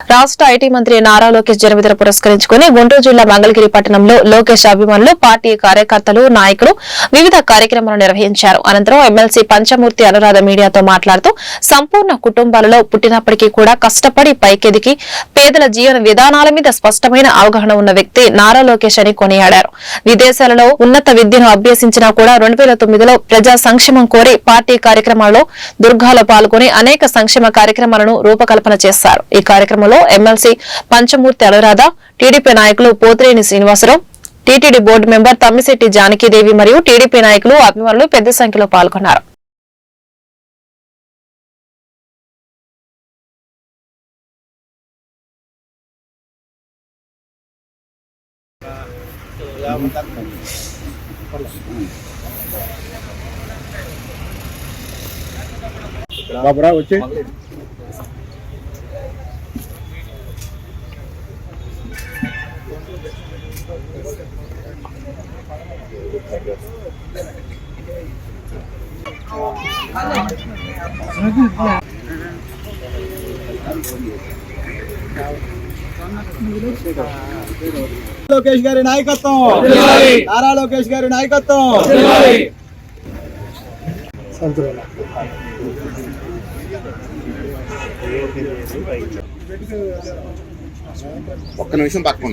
రాష్ట్ర ఐటీ మంత్రి నారా లోకేష్ జన్మదిన పురస్కరించుకుని గుంటూరు జిల్లా మంగళగిరి పట్టణంలో లోకేష్ అభిమానులు పార్టీ కార్యకర్తలు నాయకులు వివిధ కార్యక్రమాలు నిర్వహించారు. అనంతరం ఎమ్మెల్సీ పంచమూర్తి అనురాధ మీడియాతో మాట్లాడుతూ సంపూర్ణ కుటుంబాలలో పుట్టినప్పటికీ కూడా కష్టపడి పైకెదికి పేదల జీవన విధానాల మీద స్పష్టమైన అవగాహన ఉన్న వ్యక్తి నారా లోకేష్ అని కొనియాడారు. విదేశాలలో ఉన్నత విద్యను అభ్యసించినా కూడా రెండు వేల తొమ్మిదిలో ప్రజా సంక్షేమం కోరి పార్టీ కార్యక్రమాల్లో దుర్గాలో పాల్గొని అనేక సంక్షేమ కార్యక్రమాలను రూపకల్పన చేశారు. ఈ కార్యక్రమంలో ఎమ్మెల్సీ పంచమూర్తి అనురాధ టీడీపీ నాయకులు Pothireni Srinivasarao TTD board member Tammisetti Janakidevi మరియు టీడీపీ నాయకులు అభిమానులు పెద్ద సంఖ్యలో పాల్గొన్నారు. బాబురా వచ్చి లోకేష్ గారి నాయకత్వం. నారా లోకేష్ గారి నాయకత్వం. ఒక్క నిమిషం పక్కన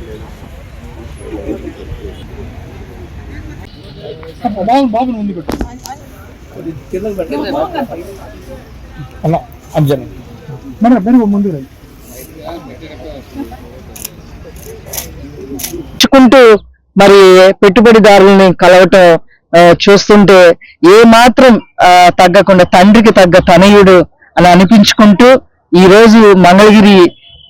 బాబు బాబు ముందు పెట్టు అలా అర్జున్ మన వెనుక ముందు రండి మరి పెట్టుబడిదారుల్ని కలవటం చూస్తుంటే ఏ మాత్రం తగ్గకుండా తండ్రికి తగ్గ తనయుడు అని అనిపించుకుంటూ ఈ రోజు మంగళగిరి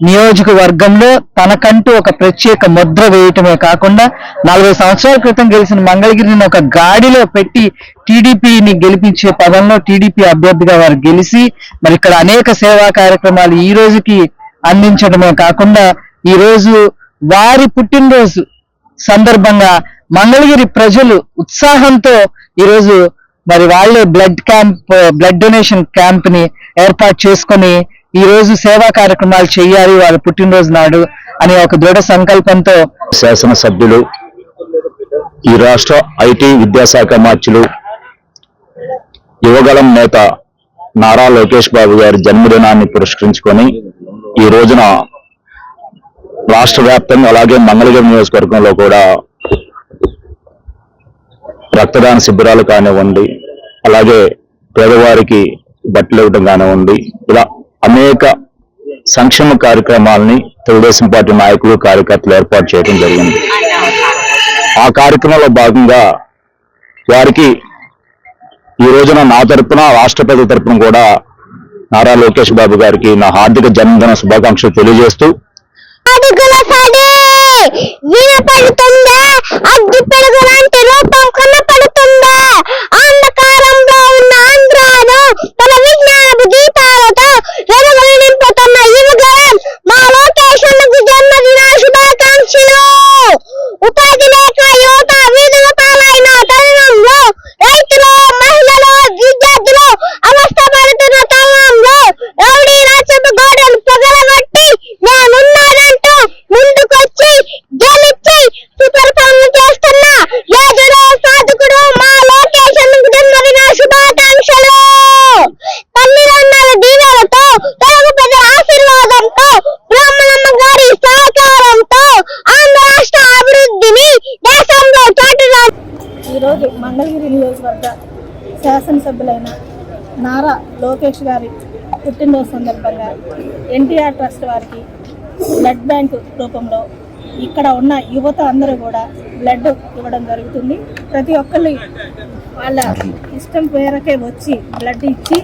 నియోజకవర్గంలో తనకంటూ ఒక ప్రత్యేక ముద్ర వేయటమే కాకుండా నలభై సంవత్సరాల క్రితం గెలిచిన మంగళగిరిని ఒక గాడిలో పెట్టి టీడీపీని గెలిపించే పదంలో టీడీపీ అభ్యర్థిగా వారు గెలిచి మరి ఇక్కడ అనేక సేవా కార్యక్రమాలు ఈ రోజుకి అందించడమే కాకుండా ఈ రోజు వారి పుట్టినరోజు సందర్భంగా మంగళగిరి ప్రజలు ఉత్సాహంతో ఈరోజు మరి వాళ్ళే బ్లడ్ క్యాంప్ బ్లడ్ డొనేషన్ క్యాంప్ని ఏర్పాటు చేసుకొని ఈ రోజు సేవా కార్యక్రమాలు చేయాలి వారి పుట్టినరోజు నాడు అనే ఒక దృఢ సంకల్పంతో శాసనసభ్యులు ఈ రాష్ట్ర ఐటీ విద్యాశాఖ మార్చులు యువగళం నేత నారా లోకేష్ బాబు గారి జన్మదినాన్ని పురస్కరించుకొని ఈ రోజున రాష్ట్ర వ్యాప్తంగా అలాగే మంగళగిరి నియోజకవర్గంలో కూడా రక్తదాన శిబిరాలు కానివ్వండి అలాగే పేదవారికి బట్టలు ఇవ్వడం కానివ్వండి ఇలా అనేక సంక్షేమ కార్యక్రమాలని తెలుగుదేశం పార్టీ నాయకులు కార్యకర్తలు ఏర్పాటు చేయడం జరిగింది. ఆ కార్యక్రమంలో భాగంగా వారికి ఈ రోజున నా తరపున రాష్ట్రపతి తరపున కూడా నారా లోకేష్ బాబు గారికి నా హార్దిక జన్మదిన శుభాకాంక్షలు తెలియజేస్తూ అడుగుల సడి వినపడుతుందా అగ్గి పెరుగు మంగళగిరి నియోజకవర్గ శాసనసభ్యులైన నారా లోకేష్ గారి పుట్టినరోజు సందర్భంగా ఎన్టీఆర్ ట్రస్ట్ వారికి బ్లడ్ బ్యాంకు రూపంలో ఇక్కడ ఉన్న యువత అందరూ కూడా బ్లడ్ ఇవ్వడం జరుగుతుంది. ప్రతి ఒక్కళ్ళు వాళ్ళ ఇష్టం మేరకే వచ్చి బ్లడ్ ఇచ్చి